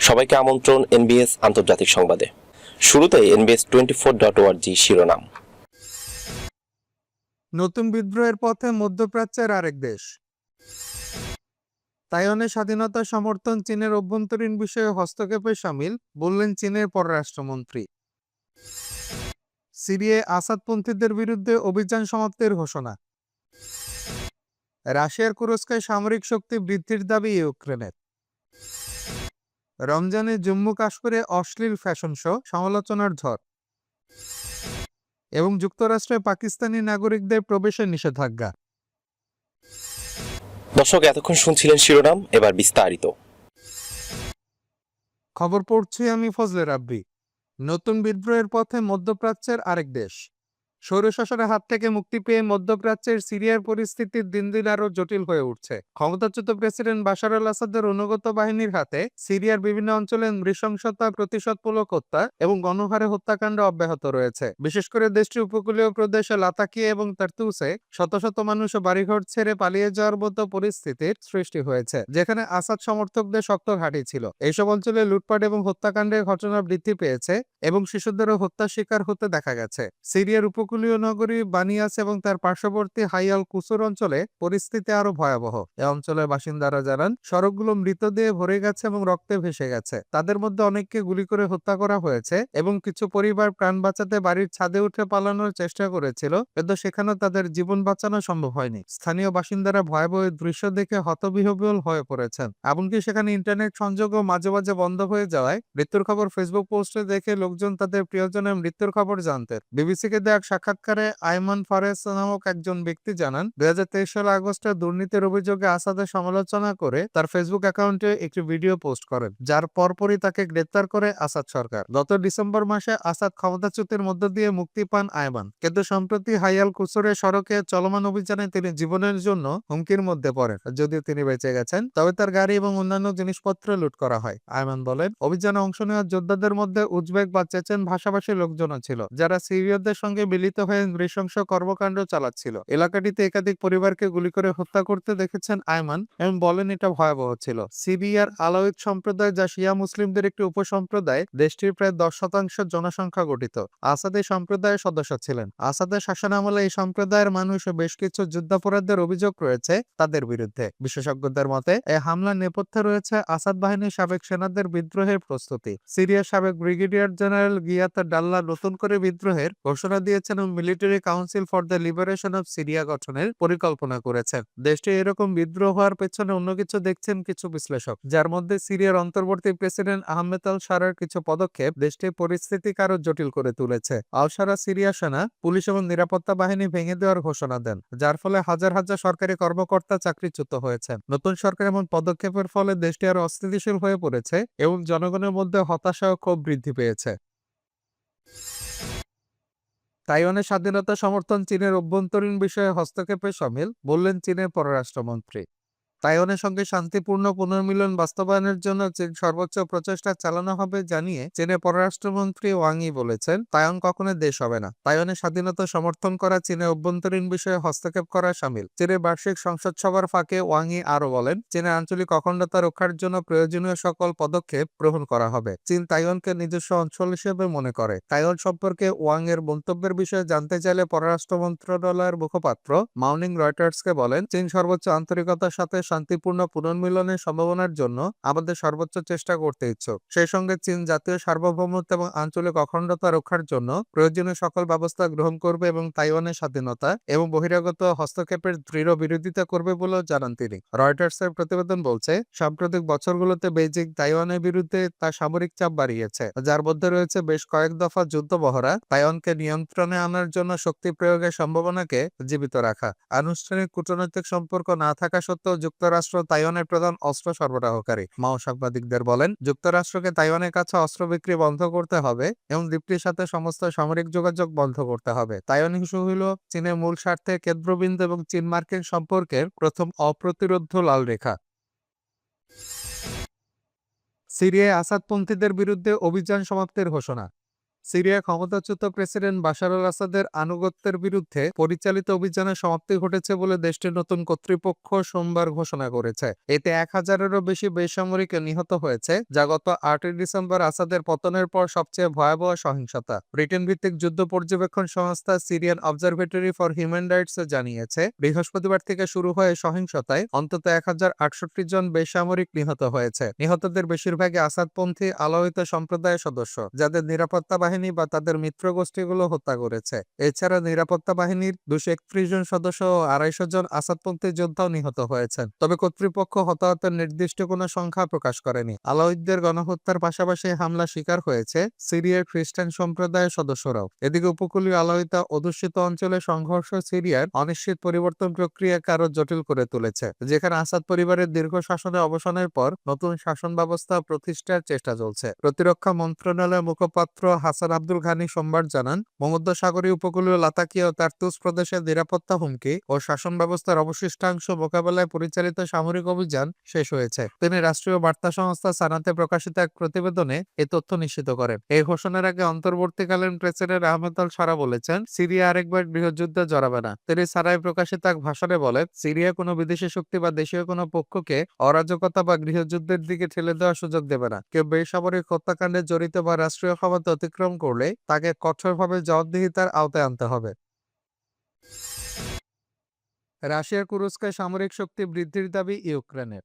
সবাইকে আমন্ত্রণ এনবিএস আন্তর্জাতিক সংবাদে। শুরুতে এনবিএস টোয়েন্টি ফোর ডট ওয়ার্জি শিরোনাম। নতুন বিদ্রোহের পথে মধ্যপ্রাচ্যের আরেক দেশ। তাইওয়ানের স্বাধীনতা সমর্থন চীনের অভ্যন্তরীণ বিষয়ে হস্তক্ষেপে সামিল, বললেন চীনের পররাষ্ট্রমন্ত্রী। সিরিয়ায় আসাদপন্থীদের বিরুদ্ধে অভিযান সমাপ্তির ঘোষণা। রাশিয়ার কুরস্কায় সামরিক শক্তি বৃদ্ধির দাবি ইউক্রেনের। রমজানে জম্মু কাশ্মীরে অশ্লীল ফ্যাশন শো সমালোচনার ঝড় এবং যুক্তরাষ্ট্রে পাকিস্তানি নাগরিকদের প্রবেশের নিষেধাজ্ঞা। দর্শক এতক্ষণ শুনছিলেন শিরোনাম এবার বিস্তারিত। খবর পড়ছি আমি ফজলে রাব্বি। নতুন বিদ্রোহের পথে মধ্যপ্রাচ্যের আরেক দেশ। স্বৈরশাসনের হাত থেকে মুক্তি পেয়ে মধ্যপ্রাচ্যের সিরিয়ার পরিস্থিতি দিন দিন আরও জটিল হয়ে উঠছে। ক্ষমতাচ্যুত প্রেসিডেন্ট বাশার আল আসাদের অনুগত বাহিনীর হাতে সিরিয়ার বিভিন্ন অঞ্চলে নৃশংসতা, প্রতিশোধমূলক হত্যা এবং গণহারে হত্যাকাণ্ড অব্যাহত রয়েছে। বিশেষ করে দেশটির উপকূলীয় প্রদেশে লাতাকিয়া এবং তার্তুসে শত শত মানুষ বাড়িঘর ছেড়ে পালিয়ে যাওয়ার মতো পরিস্থিতির সৃষ্টি হয়েছে, যেখানে আসাদ সমর্থকদের শক্ত ঘাঁটি ছিল। এইসব অঞ্চলে লুটপাট এবং হত্যাকাণ্ডের ঘটনা বৃদ্ধি পেয়েছে এবং শিশুদেরও হত্যার শিকার হতে দেখা গেছে। সিরিয়ার উপকূলীয় নগরী বানিয়াস এবং তার পার্শ্ববর্তী হাইয়াল কুসুর অঞ্চলে পরিস্থিতি আরও ভয়াবহ। এ অঞ্চলের বাসিন্দারা জানান, সড়কগুলো মৃতদেহে ভরে গেছে এবং রক্তে ভেসে গেছে। তাদের মধ্যে অনেককে গুলি করে হত্যা করা হয়েছে এবং কিছু পরিবার প্রাণ বাঁচাতে বাড়ির ছাদে উঠে পালানোর চেষ্টা করেছিল, কিন্তু সেখানে তাদের জীবন বাঁচানো সম্ভব হয়নি। স্থানীয় বাসিন্দারা ভয়াবহ দৃশ্য দেখে হতবিহবল হয়ে পড়েছেন। এমনকি সেখানে ইন্টারনেট সংযোগও মাঝে মাঝে বন্ধ হয়ে যাওয়ায় মৃত্যুর খবর ফেসবুক পোস্টে দেখে লোকজন তাদের প্রিয়জনের মৃত্যুর খবর জানতেন। বিবিসিকে এক সাক্ষাৎকারে আইমান ফারেস নামক একজন ব্যক্তি জানান, দুই সাল আগস্টে দুর্নীতির অভিযোগে আসাদের সমালোচনা করে তার ফেসবুক অ্যাকাউন্টে একটি ভিডিও পোস্ট করেন, যার পরপরই তাকে গ্রেপ্তার করে আসাদ সরকার। গত ডিসেম্বর মাসে আসাদ ক্ষমতাচ্যুতির মধ্য দিয়ে মুক্তি পান আয়মান কিন্তু সম্প্রতি হাইয়াল কুসুরে সড়কে চলমান অভিযানে তিনি জীবনের জন্য হুমকির মধ্যে পড়েন। যদিও তিনি বেঁচে গেছেন, তবে তার গাড়ি এবং অন্যান্য জিনিসপত্র লুট করা হয়। আয়মান বলেন, অভিযানে অংশ নেওয়া যোদ্ধাদের মধ্যে উজবেক বা চেচেন ভাষাভাষী লোকজনও ছিল, যারা সিরিয়দের সঙ্গে মিলিত হয়ে নৃশংস কর্মকাণ্ড চালাচ্ছিল। এলাকাটিতে একাধিক পরিবারকে গুলি করে হত্যা করতে দেখেছেন আয়মান এবং বলেন এটা ভয়াবহ ছিল। সিরিয়ার আলাউদ সম্প্রদায় যা শিয়া মুসলিমদের একটি উপসম্প্রদায়, দেশটির প্রায় দশ শতাংশ জনসংখ্যা গঠিত। আসাদ এই সম্প্রদায়ের সদস্য ছিলেন। আসাদের শাসনামলে এই সম্প্রদায়ের মানুষ বেশ কিছু যুদ্ধাপরাধের অভিযোগ রয়েছে তাদের বিরুদ্ধে। বিশেষজ্ঞদের মতে এই হামলার নেপথ্যে রয়েছে আসাদ বাহিনীর সাবেক সেনাদের বিদ্রোহের প্রস্তুতি। সিরিয়ার সাবেক ব্রিগেডিয়ার জেনারেল গিয়াতা ডাল্লা নতুন করে বিদ্রোহের ঘোষণা দিয়েছেন military council for the liberation of Syria গঠনের পরিকল্পনা করেছেন। দেশটি এরকম বিদ্রোহ হওয়ার পেছনে অন্য কিছু দেখছেন কিছু বিশ্লেষক। যার মধ্যে সিরিয়ার অন্তর্বর্তী প্রেসিডেন্ট আহমেদ আল সারার কিছু পদক্ষেপ দেশটির পরিস্থিতিকে আরও জটিল করে তুলেছে। আল সারা সিরিয়া সেনা, পুলিশ এবং নিরাপত্তা বাহিনী ভেঙে দেওয়ার ঘোষণা দেন, যার ফলে হাজার হাজার সরকারি কর্মকর্তা চাকরিচ্যুত হয়েছে। নতুন সরকার এমন পদক্ষেপের ফলে দেশটি আরও অস্থিতিশীল হয়ে পড়েছে এবং জনগণের মধ্যে হতাশা ও ক্ষোভ বৃদ্ধি পেয়েছে। তাইওয়ানের স্বাধীনতা সমর্থন চীনের অভ্যন্তরীণ বিষয়ে হস্তক্ষেপে সামিল বললেন চীনের পররাষ্ট্রমন্ত্রী। তাইওয়ানের সঙ্গে শান্তিপূর্ণ পুনর্মিলন বাস্তবায়নের জন্য চীন সর্বোচ্চ প্রচেষ্টা চালানো হবে জানিয়ে চীনের পররাষ্ট্রমন্ত্রী ওয়াংই বলেছেন, তাইওয়ান কখনো দেশ হবে না। তাইওয়ানের স্বাধীনতা সমর্থন করা চীনের অভ্যন্তরীণ বিষয়ে হস্তক্ষেপ করা সামিল। চীনের বার্ষিক সংসদ সভার ফাঁকে ওয়াংই আরও বলেন, চীনের আঞ্চলিক অখণ্ডতা রক্ষার জন্য প্রয়োজনীয় সকল পদক্ষেপ গ্রহণ করা হবে। চীন তাইওয়ানকে নিজস্ব অঞ্চল হিসেবে মনে করে। তাইওয়ান সম্পর্কে ওয়াং এর মন্তব্যের বিষয়ে জানতে চাইলে পররাষ্ট্র মন্ত্রণালয়ের মুখপাত্র মাউনিং রয়টার্সকে বলেন, চীন সর্বোচ্চ আন্তরিকতার সাথে শান্তিপূর্ণ পুনর্মিলনের সম্ভাবনার জন্য আমাদের সর্বোচ্চ চেষ্টা করতে ইচ্ছুক। সেই সঙ্গে চীন জাতীয় সার্বভৌমত্ব এবং আঞ্চলিক অখণ্ডতা রক্ষার জন্য প্রয়োজনীয় সকল ব্যবস্থা গ্রহণ করবে এবং তাইওয়ানের স্বাধীনতা এবং বহিরাগত হস্তক্ষেপের দৃঢ় বিরোধিতা করবে বলেও জানান তিনি। রয়টার্সের প্রতিবেদন বলছে, সাম্প্রতিক বছরগুলোতে বেইজিং তাইওয়ানের বিরুদ্ধে তার সামরিক চাপ বাড়িয়েছে, যার মধ্যে রয়েছে বেশ কয়েক দফা যুদ্ধ বহরা তাইওয়ানকে নিয়ন্ত্রণে আনার জন্য শক্তি প্রয়োগের সম্ভাবনাকে জীবিত রাখা। আনুষ্ঠানিক কূটনৈতিক সম্পর্ক না থাকা সত্ত্বেও যুক্তরাষ্ট্র তাইওয়ানের প্রধান অস্ত্র সরবরাহকারী। মাও সাংবাদিকদের বলেন, যুক্তরাষ্ট্রকে তাইওয়ানের কাছে অস্ত্র বিক্রি বন্ধ করতে হবে এবং দ্বীপটির সাথে সমস্ত সামরিক যোগাযোগ বন্ধ করতে হবে। তাইওয়ান ইস্যু হল চীনের মূল স্বার্থে কেন্দ্রবিন্দু এবং চীন মার্কিন সম্পর্কের প্রথম অপ্রতিরোধ লাল রেখা। সিরিয়ায় আসাদপন্থীদের বিরুদ্ধে অভিযান সমাপ্তির ঘোষণা। সিরিয়া ক্ষমতাচ্যুত প্রেসিডেন্ট বাশার আল আসাদের আনুগত্যের বিরুদ্ধে পরিচালিত অভিযানের সমাপ্তি ঘটেছে বলে দেশটির নতুন কর্তৃপক্ষ সোমবার ঘোষণা করেছে। এতে এক হাজারেরও বেশি বেসামরিক নিহত হয়েছে, যা গত আটই ডিসেম্বর আসাদের পতনের পর সবচেয়ে ভয়াবহ সহিংসতা। ব্রিটেন ভিত্তিক যুদ্ধ পর্যবেক্ষণ সংস্থা Syrian observatory for human rights জানিয়েছে, বৃহস্পতিবার থেকে শুরু হয়ে সহিংসতায় অন্তত এক হাজার আটষট্টি জন বেসামরিক নিহত হয়েছে। নিহতদের বেশিরভাগই আসাদপন্থী আলোহিত সম্প্রদায়ের সদস্য, যাদের নিরাপত্তা বাহিনী বা তাদের মিত্র গোষ্ঠীগুলো হত্যা করেছে। এছাড়া নিরাপত্তা বাহিনীর দুশো একত্রিশ জন সদস্য ও আড়াইশো জন আসাদপন্থী যোদ্ধাও নিহত হয়েছেন। তবে কর্তৃপক্ষ হতাহতের নির্দিষ্ট কোনো সংখ্যা প্রকাশ করেনি। আলাউদ্দের গণহত্যার পাশাপাশি হামলা শিকার হয়েছে সিরিয়ার খ্রিস্টান সম্প্রদায়ের সদস্যরাও। এদিকে উপকূলীয় আলোহিতা অধ্যুষিত অঞ্চলে সংঘর্ষ সিরিয়ার অনিশ্চিত পরিবর্তন প্রক্রিয়াকে আরও জটিল করে তুলেছে, যেখানে আসাদ পরিবারের দীর্ঘ শাসনের অবসানের পর নতুন শাসন ব্যবস্থা প্রতিষ্ঠার চেষ্টা চলছে। প্রতিরক্ষা মন্ত্রণালয়ের মুখপাত্র হাসান আব্দুল ঘানি সোমবার জানান ভূমধ্যসাগরীয় উপকূলীয় লাতাকিয়া ও তার্তুস প্রদেশের নিরাপত্তা হুমকি ও শাসন ব্যবস্থার অবশিষ্টাংশ মোকাবেলায় পরিচালিত সামরিক অভিযান শেষ হয়েছে। তিনি রাষ্ট্রীয় বার্তা সংস্থা সানাতে প্রকাশিত এক প্রতিবেদনে এ তথ্য নিশ্চিত করেন। এই ঘোষণার আগে অন্তর্বর্তীকালীন প্রেসিডেন্ট আহমেদ আল সারা বলেছেন, সিরিয়া আরেকবার গৃহযুদ্ধে জড়াবে না। তিনি সারায় প্রকাশিত এক ভাষণে বলেন, সিরিয়া কোনো বিদেশি শক্তি বা দেশীয় কোনো পক্ষকে অরাজকতা বা গৃহযুদ্ধের দিকে ঠেলে দেওয়ার সুযোগ দেবে না। কেউ বেসামরিক হত্যাকাণ্ডে জড়িত বা রাষ্ট্রীয় ক্ষমতা অতিক্রম করলে তাকে কঠোরভাবে জবাবদিহিতার আওতায় আনতে হবে। রাশিয়ার কুরস্কায় সামরিক শক্তি বৃদ্ধির দাবি ইউক্রেনের।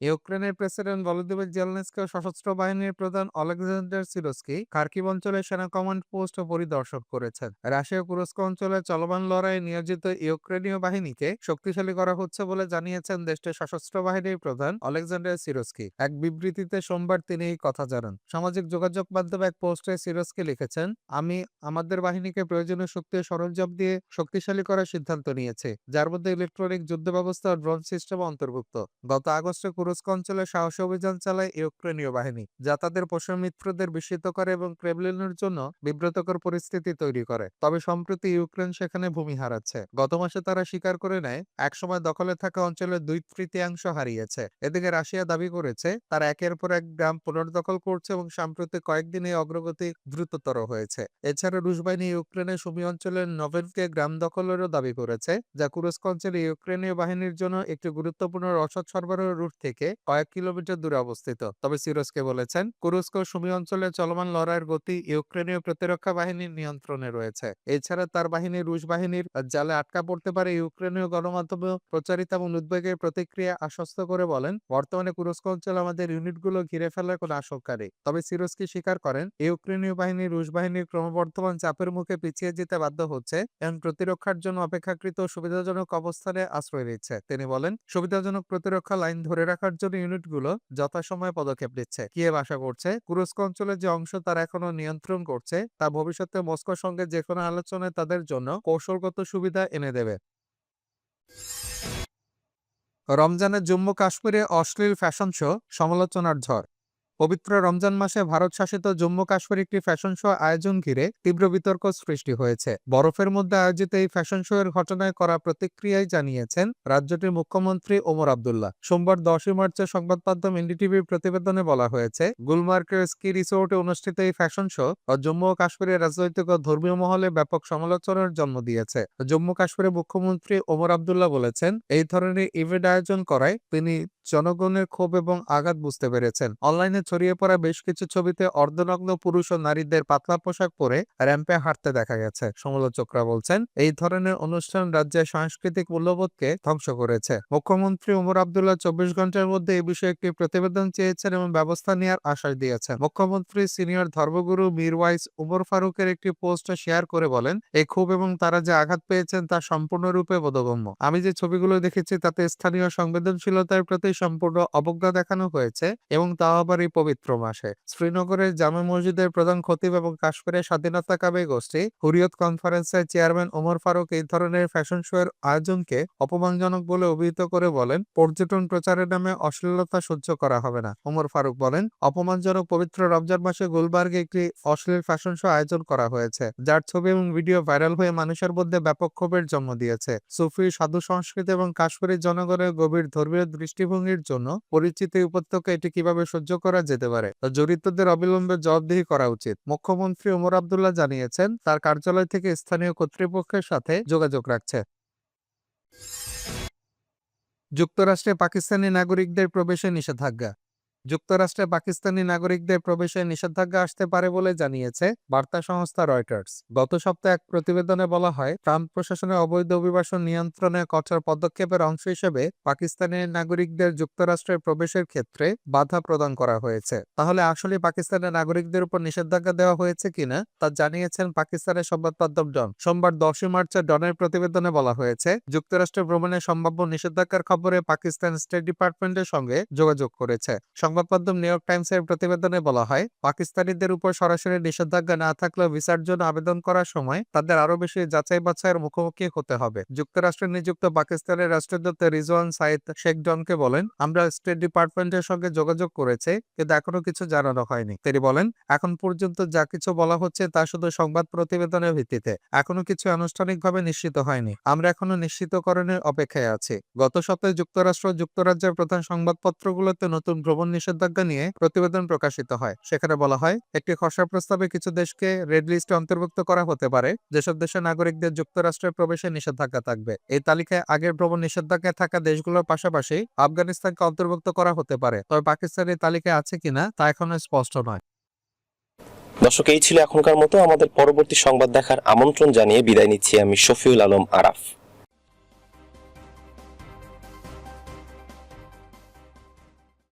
ইউক্রেনের প্রেসিডেন্ট ভলোদিমির জেলনেসকি সশস্ত্র বাহিনীর প্রধান অলেকজান্ডার সিরোস্কি খার্কিভ অঞ্চলে সেনা কমান্ড পোস্ট পরিদর্শন করেছেন। রাশিয়া কুরস্ক অঞ্চলে চলমান লড়াইয়ে নিয়োজিত ইউক্রেনীয় বাহিনীকে শক্তিশালী করা হচ্ছে বলে জানিয়েছেন দেশটির সশস্ত্র বাহিনীর প্রধান অলেকজান্ডার সিরোস্কি। এক বিবৃতিতে সোমবার তিনি এই কথা জানান। সামাজিক যোগাযোগ মাধ্যমে এক পোস্টে সিরোস্কি লিখেছেন, আমি আমাদের বাহিনীকে প্রয়োজনীয় শক্তি সরঞ্জাম দিয়ে শক্তিশালী করার সিদ্ধান্ত নিয়েছি, যার মধ্যে ইলেকট্রনিক যুদ্ধ ব্যবস্থা ও ড্রোন সিস্টেম অন্তর্ভুক্ত। গত আগস্টে কুরস্ক অঞ্চলে সাহসী অভিযান চালায় ইউক্রেনীয় বাহিনী, যা তাদের পোষণ মিত্রদের বিস্মিত করে এবং ক্রেমলিনের জন্য বিব্রতকর পরিস্থিতি তৈরি করে। তবে সম্প্রতি ইউক্রেন সেখানে ভূমি হারাচ্ছে। গত মাসে তারা স্বীকার করে নেয়, একসময় দখলে থাকা অঞ্চলের দুই তৃতীয়াংশ হারিয়েছে। এদিকে রাশিয়া দাবি করেছে, তারা একের পর এক গ্রাম পুনর্দখল করছে এবং সাম্প্রতিক কয়েকদিনে অগ্রগতি দ্রুততর হয়েছে। এছাড়া রুশ বাহিনী ইউক্রেনের সুমি অঞ্চলের নভেনকে গ্রাম দখলেরও দাবি করেছে, যা কুরস্ক অঞ্চলে ইউক্রেনীয় বাহিনীর জন্য একটি গুরুত্বপূর্ণ রসদ সরবরাহ রুট থেকে কয়েক কিলোমিটার দূরে অবস্থিত। তবে সিরোসকে বলেছেন, কুরস্ক সুমি অঞ্চলে চলমান লড়াইয়ের গতি ইউক্রেনীয় প্রতিরক্ষা বাহিনীর নিয়ন্ত্রণে রয়েছে। এছাড়া তার বাহিনী রুশ বাহিনীর জালে আটকা পড়তে পারে ইউক্রেনীয় গণমাধ্যমে প্রচারিত এবং উদ্বেগের প্রতিক্রিয়া আশ্বস্ত করে বলেন, বর্তমানে কুরস্ক অঞ্চলে আমাদের ইউনিটগুলো ঘিরে ফেলার কোনো আশঙ্কা নেই তবে সিরোস্কি স্বীকার করেন, ইউক্রেনীয় বাহিনী রুশ বাহিনীর ক্রমবর্ধমান চাপের মুখে পিছিয়ে যেতে বাধ্য হচ্ছে। এবং প্রতিরক্ষার জন্য অপেক্ষাকৃত সুবিধাজনক অবস্থানে আশ্রয় নিচ্ছে। তিনি বলেন, সুবিধাজনক প্রতিরক্ষা লাইন ধরে রাখার জন্য ইউনিটগুলো যথাসময়ে পদক্ষেপ নিচ্ছে। কিয়েভ আশা করছে, কুরস্ক অঞ্চলের যে অংশ তার এখনও নিয়ন্ত্রণ করছে, তা ভবিষ্যতে মস্কোর সঙ্গে যে কোনো আলোচনায় তাদের জন্য কৌশলগত সুবিধা এনে দেবে। রমজানের জম্মু কাশ্মীরে অশ্লীল ফ্যাশন শো, সমালোচনার ঝড়। পবিত্র রমজান মাসে ভারত শাসিত জম্মু কাশ্মীর একটি ফ্যাশন শো আয়োজন ঘিরে তীব্র বিতর্ক সৃষ্টি হয়েছে। বরফের মধ্যে আয়োজিত এই ফ্যাশন শো এর ঘটনায় করা প্রতিক্রিয়ায় জানিয়েছেন রাজ্যটির মুখ্যমন্ত্রী ওমর আবদুল্লাহ। সোমবার দশই মার্চে সংবাদ মাধ্যম এনডিটিভির প্রতিবেদনে বলা হয়েছে গুলমার্গের স্কি রিসোর্টে অনুষ্ঠিত এই ফ্যাশন শো জম্মু ও কাশ্মীরের রাজনৈতিক ও ধর্মীয় মহলে ব্যাপক সমালোচনার জন্ম দিয়েছে। জম্মু কাশ্মীরের মুখ্যমন্ত্রী ওমর আবদুল্লাহ বলেছেন, এই ধরনের ইভেন্ট আয়োজন করায় তিনি জনগণের ক্ষোভ এবং আঘাত বুঝতে পেরেছেন। অনলাইনে ছড়িয়ে পড়া বেশ কিছু ছবিতে অর্ধনগ্ন পুরুষ ও নারীদের পাতলা পোশাক পরে র্যাম্পে হাঁটতে দেখা গেছে। সমালোচকরা বলছেন, এই ধরনের অনুষ্ঠান রাজ্যের সাংস্কৃতিক মূল্যবোধকে ধ্বংস করেছে। মুখ্যমন্ত্রী ওমর আবদুল্লাহ চব্বিশ ঘণ্টার মধ্যে এই বিষয়ে একটি প্রতিবেদন চেয়েছেন এবং ব্যবস্থা নেওয়ার আশ্বাস দিয়েছেন। মুখ্যমন্ত্রী সিনিয়র ধর্মগুরু মিরওয়াইস উমর ফারুকের একটি পোস্ট শেয়ার করে বলেন, এই ক্ষোভ এবং তারা যে আঘাত পেয়েছেন তা সম্পূর্ণরূপে বোধগম্য। আমি যে ছবিগুলো দেখেছি তাতে স্থানীয় সংবেদনশীলতার প্রতি সম্পূর্ণ অবজ্ঞা দেখানো হয়েছে এবং তাও আবার এই পবিত্র মাসে। শ্রীনগরের জামে মসজিদের প্রধান খতিব এবং কাশ্মীরের স্বাধীনতা কাবে গোষ্ঠী হুরিয়ত কনফারেন্সের চেয়ারম্যান ওমর ফারুক এই ধরনের ফ্যাশন শো এর আয়োজনকে অপমানজনক বলে অভিহিত করে বলেন, পর্যটন প্রচারের নামে অশ্লীলতা সহ্য করা হবে না। ওমর ফারুক বলেন, অপমানজনক পবিত্র রমজান মাসে গুলবার্গে একটি অশ্লীল ফ্যাশন শো আয়োজন করা হয়েছে, যার ছবি এবং ভিডিও ভাইরাল হয়ে মানুষের মধ্যে ব্যাপক ক্ষোভের জন্ম দিয়েছে। সুফি, সাধু সংস্কৃতি এবং কাশ্মীরের জনগণের গভীর ধর্মীয় দৃষ্টিভঙ্গি দৃষ্টিভঙ্গির জন্য পরিচিত উপত্যকা এটি কীভাবে সহ্য করা যেতে পারে তা জড়িতদের অবিলম্বে জবাবদিহি করা উচিত। মুখ্যমন্ত্রী ওমর আবদুল্লাহ জানিয়েছেন, তার কার্যালয় থেকে স্থানীয় কর্তৃপক্ষের সাথে যোগাযোগ রাখছে। যুক্তরাষ্ট্রে পাকিস্তানি নাগরিকদের প্রবেশে নিষেধাজ্ঞা। যুক্তরাষ্ট্রে পাকিস্তানি নাগরিকদের প্রবেশে নিষেধাজ্ঞা আসতে পারে বলে জানিয়েছে বার্তা সংস্থা রয়টার্স। গত সপ্তাহে এক প্রতিবেদনে বলা হয়, ট্রাম্প প্রশাসনের অবৈধ অভিবাসন নিয়ন্ত্রণে কঠোর পদক্ষেপের অংশ হিসেবে পাকিস্তানি নাগরিকদের যুক্তরাষ্ট্রে প্রবেশের ক্ষেত্রে বাধা প্রদান করা হয়েছে। তাহলে আসলে পাকিস্তানের নাগরিকদের উপর নিষেধাজ্ঞা দেওয়া হয়েছে কিনা, তা জানিয়েছেন পাকিস্তানের সংবাদ মাধ্যম ডন। সোমবার দশই মার্চে ডনের প্রতিবেদনে বলা হয়েছে, যুক্তরাষ্ট্রে ভ্রমণের সম্ভাব্য নিষেধাজ্ঞার খবরে পাকিস্তান স্টেট ডিপার্টমেন্টের সঙ্গে যোগাযোগ করেছে। সংবাদ মাধ্যম নিউ ইয়র্ক টাইমসের প্রতিবেদনে বলা হয়, পাকিস্তানিদের উপর সরাসরি নিষেধাজ্ঞা না থাকলেও ভিসার জন্য আবেদন করার সময় তাদের আরও বেশি যাচাই বাছাইয়ের মুখোমুখি হতে হবে। যুক্তরাষ্ট্রে নিযুক্ত পাকিস্তানের রাষ্ট্রদূত রিজওয়ান সাইদ শেখ ডনকে বলেন, আমরা স্টেট ডিপার্টমেন্টের সঙ্গে যোগাযোগ করেছে, কিন্তু এখনও কিছু জানানো হয়নি। তিনি বলেন, এখন পর্যন্ত যা কিছু বলা হচ্ছে তা শুধু সংবাদ প্রতিবেদনের ভিত্তিতে, এখনও কিছু আনুষ্ঠানিকভাবে নিশ্চিত হয়নি। আমরা এখনও নিশ্চিতকরণের অপেক্ষায় আছি। গত সপ্তাহে যুক্তরাষ্ট্র যুক্তরাজ্যের প্রধান সংবাদপত্রগুলোতে নতুন ভ্রমণ নিষেধাজ্ঞা নিয়ে প্রতিবেদন প্রকাশিত হয়। সেখানে বলা হয়, একটি খসড়া প্রস্তাবে কিছু দেশকে রেড লিস্টে অন্তর্ভুক্ত করা হতে পারে। যেসব দেশের নাগরিকদের যুক্তরাষ্ট্রে প্রবেশে নিষেধাজ্ঞা থাকবে। এই তালিকায় আগের ভ্রমণ নিষেধাজ্ঞায় থাকা দেশগুলোর পাশাপাশি আফগানিস্তানকে অন্তর্ভুক্ত করা হতে পারে। তবে পাকিস্তানের তালিকায় আছে কিনা, তা এখনও স্পষ্ট নয়। দর্শক, এই ছিল এখনকার মতো। আমাদের পরবর্তী সংবাদ দেখার আমন্ত্রণ জানিয়ে বিদায় নিচ্ছি আমি শফিউল আলম আরাফ।